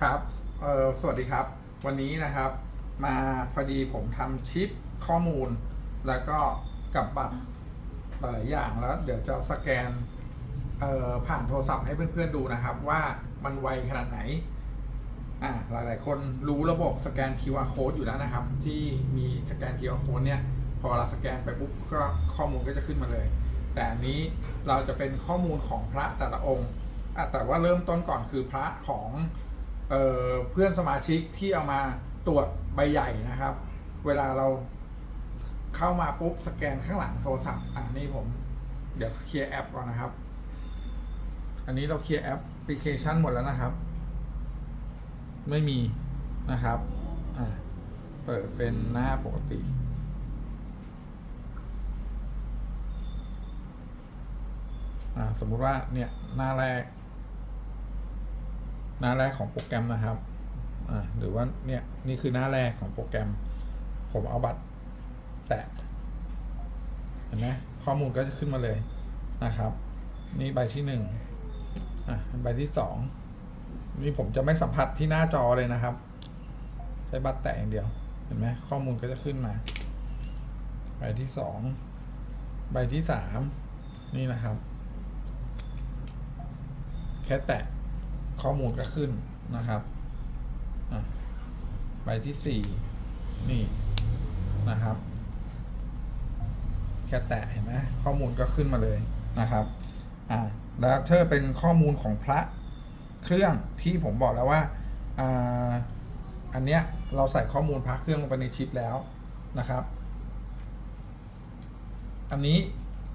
ครับเออสวัสดีครับ วันนี้นะครับ มาพอดีผมทำชิปข้อมูล แล้วก็กับบัตรหลายอย่างแล้ว เดี๋ยวจะสแกนเอ่อผ่านโทรศัพท์ให้เพื่อนๆดูนะครับ ว่ามันไวขนาดไหนอ่าหลายๆ คนรู้ระบบสแกน QR code อยู่แล้วนะครับ ที่มีสแกน QR code เนี่ย พอเราสแกนไปปุ๊บก็ข้อมูลก็จะขึ้นมาเลย แต่อันนี้เราจะเป็นข้อมูลของพระแต่ละองค์แต่ว่าเริ่มต้นก่อนคือพระของ เเพื่อนสมาชิกที่เอามาตรวจใบใหญ่นะครับ เวลาเราเข้ามาปุ๊บสแกนข้างหลังโทรศัพท์อ่านี่ผม เดี๋ยวเคลียร์แอปก่อนนะครับ อันนี้เราเคลียร์แอปพลิเคชันหมดแล้วนะครับ ไม่มีนะครับอ่าเปิดเป็นหน้าปกติสมมุติว่าเนี่ยหน้าแรก หน้าแรกของโปรแกรมนะครับหรือว่าเนี่ยนี่คือหน้าแรกของโปรแกรม ผมเอาบัตรแตะเห็นไหมข้อมูลก็จะขึ้นมาเลยนะครับ นี่ใบที่หนึ่งอะใบที่สองนี่ผมจะไม่สัมผัสที่หน้าจอเลยนะครับ ใช้บัตรแตะอย่างเดียวเห็นไหมข้อมูลก็จะขึ้นมา ใบที่สองใบที่สามนี่นะครับ แค่แตะ ข้อมูลก็ขึ้นนะครับอะใบที่สี่นี่นะครับ แค่แตะเห็นไหมข้อมูลก็ขึ้นมาเลยนะครับอ่าแล้วถ้าเป็นข้อมูลของพระเครื่องที่ผมบอกแล้วว่าอ่าอันเนี้ยเราใส่ข้อมูลพระเครื่องลงไปในชิปแล้วนะครับ อันนี้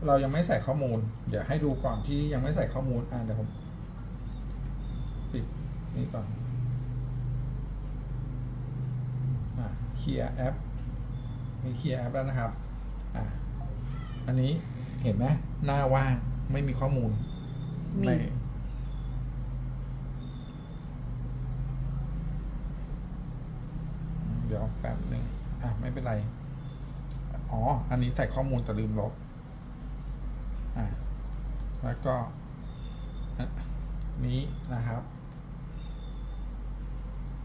เรายังไม่ใส่ข้อมูล เดี๋ยวให้ดูก่อนที่ยังไม่ใส่ข้อมูลอ่าเดี๋ยวผม นี่ก่อนอ่าเคลียร์แอปมีเคลียร์แอปแล้วนะครับอ่าอันนี้เห็นไหมหน้าว่างไม่มีข้อมูลมีไม่เดี๋ยวแป๊บหนึ่งอะไม่เป็นไร อ๋อ อันนี้ใส่ข้อมูลแต่ลืมลบอะแล้วก็อันนี้นะครับ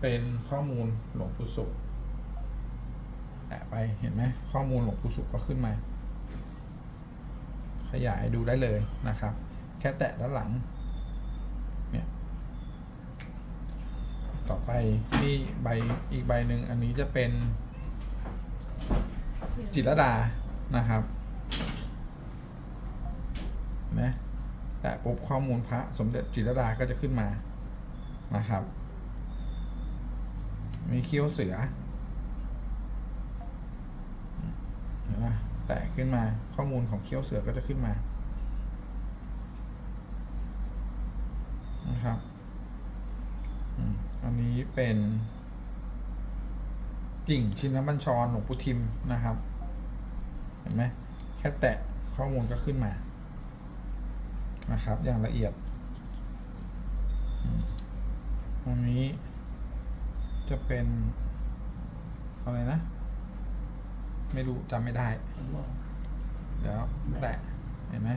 เป็นข้อมูลหลวงปู่สุขแตะไปเห็นไหมข้อมูลหลวงปู่สุขก็ขึ้นมา ขยายดูได้เลยนะครับ แค่แตะด้านหลังเนี่ยต่อไปนี่ใบอีกใบหนึ่งอันนี้จะเป็นจิตรดานะครับนะแตะปุ๊บข้อมูลพระสมเด็จจิตรดาก็จะขึ้นมานะครับ มีเขี้ยวเสือเห็นไหมแตะขึ้นมาข้อมูลของเขี้ยวเสือก็จะขึ้นมานะครับอันนี้เป็นกิ่งชินบัญชรหลวงปู่ทิมนะครับ เห็นไหมแค่แตะข้อมูลก็ขึ้นมา นะครับ อย่างละเอียดอันนี้ จะเป็นอะไรนะ ไม่รู้จำไม่ได้ เดี๋ยวแตะเห็นไหม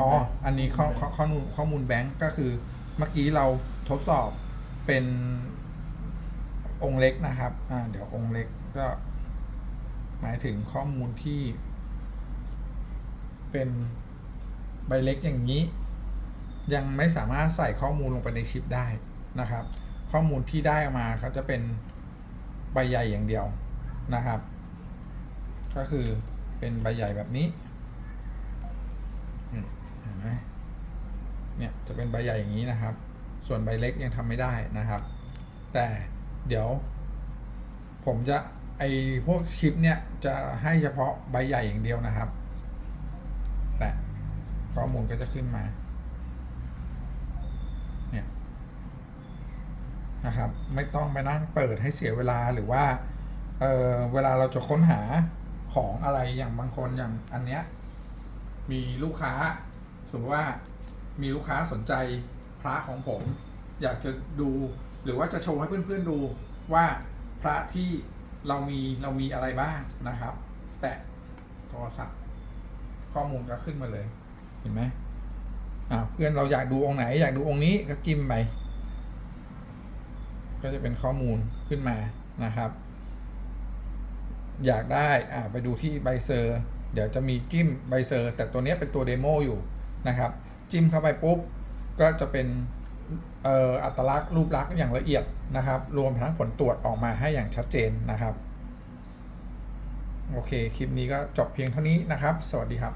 อ๋อ อันนี้ข้อข้อข้อมูลข้อมูลแบงก์ก็คือ เมื่อกี้เราทดสอบเป็นองค์เล็กนะครับ อ่า เดี๋ยวองค์เล็กก็ หมายถึงข้อมูลที่ เป็นใบเล็กอย่างนี้ ยังไม่สามารถใส่ข้อมูลลงไปในชิปได้นะครับ ข้อมูลที่ได้ออกมาเขาจะเป็นใบใหญ่อย่างเดียวนะครับ ก็คือเป็นใบใหญ่แบบนี้เห็นไหมเนี่ยจะเป็นใบใหญ่อย่างนี้นะครับ ส่วนใบเล็กยังทำไม่ได้นะครับ แต่เดี๋ยว ผมจะไอพวกชิปเนี่ยจะให้เฉพาะใบใหญ่อย่างเดียวนะครับ แต่ข้อมูลก็จะขึ้นมา เนี่ย นะครับ ไม่ต้องไปนั่งเปิดให้เสียเวลาหรือว่าเออเวลาเราจะค้นหาของอะไรอย่างบางคนอย่างอันเนี้ยมีลูกค้าสมมติว่ามีลูกค้าสนใจพระของผม อยากจะดูหรือว่าจะโชว์ให้เพื่อนๆดูว่าพระที่เรามีเรามีอะไรบ้างนะครับ แตะโทรศัพท์ข้อมูลก็ขึ้นมาเลย เห็นไหมอ่าเพื่อนเราอยากดูองค์ไหน อยากดูองค์นี้ก็จิ้มไป ก็จะเป็นข้อมูลขึ้นมานะครับ อยากได้อ่าไปดูที่ใบเซอร์ เดี๋ยวจะมีจิ้มใบเซอร์ แต่ตัวนี้เป็นตัวเดโมอยู่นะครับ จิ้มเข้าไปปุ๊บ ก็จะเป็นเอ่ออัตลักษณ์รูปลักษณ์อย่างละเอียดนะครับ รวมทั้งผลตรวจออกมาให้อย่างชัดเจนนะครับ โอเค คลิปนี้ก็จบเพียงเท่านี้นะครับ สวัสดีครับ